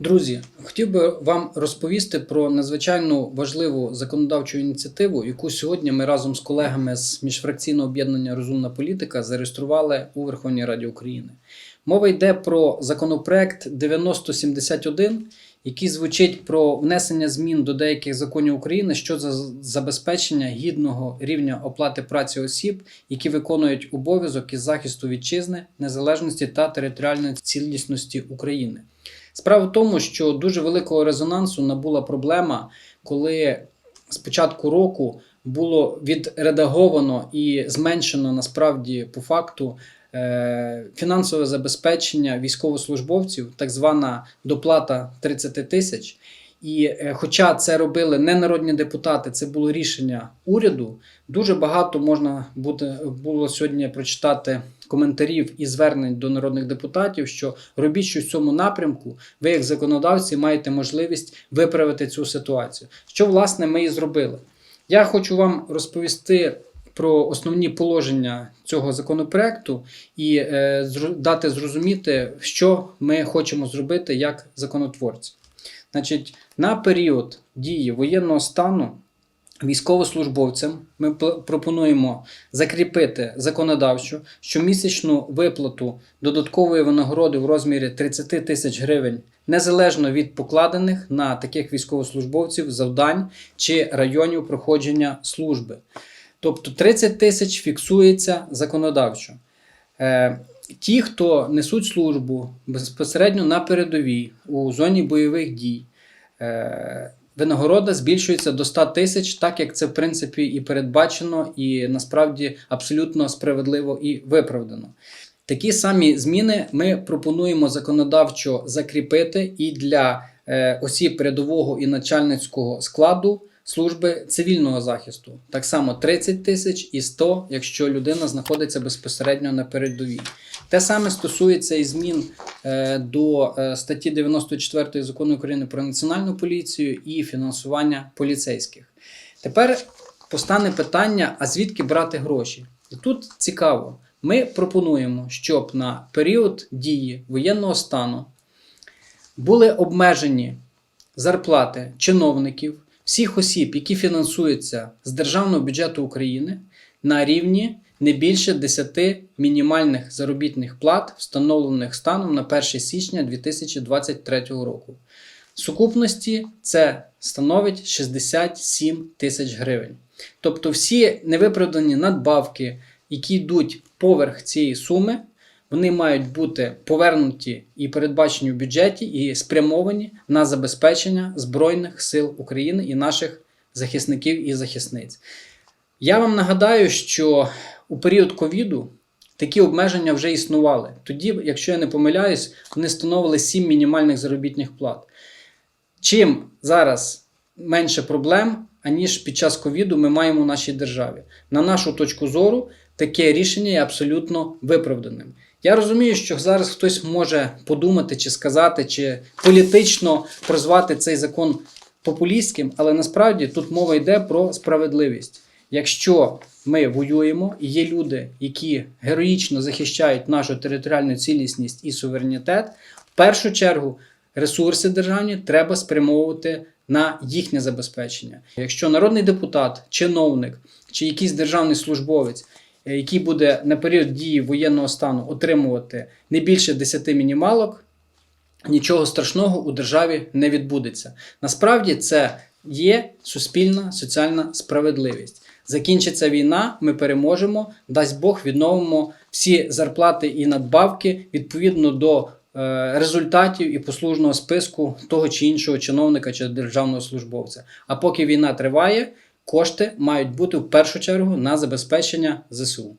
Друзі, хотів би вам розповісти про надзвичайно важливу законодавчу ініціативу, яку сьогодні ми разом з колегами з міжфракційного об'єднання Розумна політика зареєстрували у Верховній Раді України. Мова йде про законопроект 9071, який звучить про внесення змін до деяких законів України щодо забезпечення гідного рівня оплати праці осіб, які виконують обов'язок із захисту вітчизни, незалежності та територіальної цілісності України. Справа в тому, що дуже великого резонансу набула проблема, коли з початку року було відредаговано і зменшено насправді по факту е, фінансове забезпечення військовослужбовців, так звана доплата 30 тисяч. І е, хоча це робили не народні депутати, це було рішення уряду. Дуже багато можна буде було сьогодні прочитати коментарів і звернень до народних депутатів, що робіть щось в цьому напрямку. Ви, як законодавці, маєте можливість виправити цю ситуацію. Що власне ми і зробили? Я хочу вам розповісти. Про основні положення цього законопроекту і е, дати зрозуміти, що ми хочемо зробити як законотворці. Значить, на період дії воєнного стану військовослужбовцям ми пропонуємо закріпити законодавчо щомісячну виплату додаткової винагороди в розмірі 30 тисяч гривень незалежно від покладених на таких військовослужбовців завдань чи районів проходження служби. Тобто 30 тисяч фіксується законодавчо. Ті, хто несуть службу безпосередньо на передовій у зоні бойових дій, е, винагорода збільшується до 100 тисяч, так як це в принципі і передбачено, і насправді абсолютно справедливо і виправдано. Такі самі зміни ми пропонуємо законодавчо закріпити і для е, осіб передового і начальницького складу служби цивільного захисту. Так само 30 тисяч і 100, якщо людина знаходиться безпосередньо на передовій. Те саме стосується і змін е, до е, статті 94 закону України про національну поліцію і фінансування поліцейських. Тепер постане питання: а звідки брати гроші? І тут цікаво. Ми пропонуємо, щоб на період дії воєнного стану були обмежені зарплати чиновників, всіх осіб, які фінансуються з державного бюджету України на рівні не більше 10 мінімальних заробітних плат, встановлених станом на 1 січня 2023 року. В сукупності це становить 67 тисяч гривень. Тобто всі невиправдані надбавки, які йдуть поверх цієї суми, вони мають бути повернуті і передбачені в бюджеті і спрямовані на забезпечення Збройних сил України і наших захисників і захисниць. Я вам нагадаю, що у період ковіду такі обмеження вже існували. Тоді, якщо я не помиляюсь, вони становили 7 мінімальних заробітних плат. Чим зараз менше проблем, аніж під час ковіду ми маємо в нашій державі. На нашу точку зору, таке рішення є абсолютно виправданим. Я розумію, що зараз хтось може подумати чи сказати, чи політично прозвати цей закон популістським, але насправді тут мова йде про справедливість. Якщо ми воюємо і є люди, які героїчно захищають нашу територіальну цілісність і суверенітет, в першу чергу ресурси державні треба спрямовувати на їхнє забезпечення. Якщо народний депутат, чиновник чи якийсь державний службовець, який буде на період дії воєнного стану отримувати не більше 10 мінімалок, нічого страшного у державі не відбудеться. Насправді це є суспільна соціальна справедливість. Закінчиться війна, ми переможемо, дасть Бог, відновимо всі зарплати і надбавки відповідно до е, результатів і послужного списку того чи іншого чиновника чи державного службовця. А поки війна триває, кошти мають бути в першу чергу на забезпечення ЗСУ.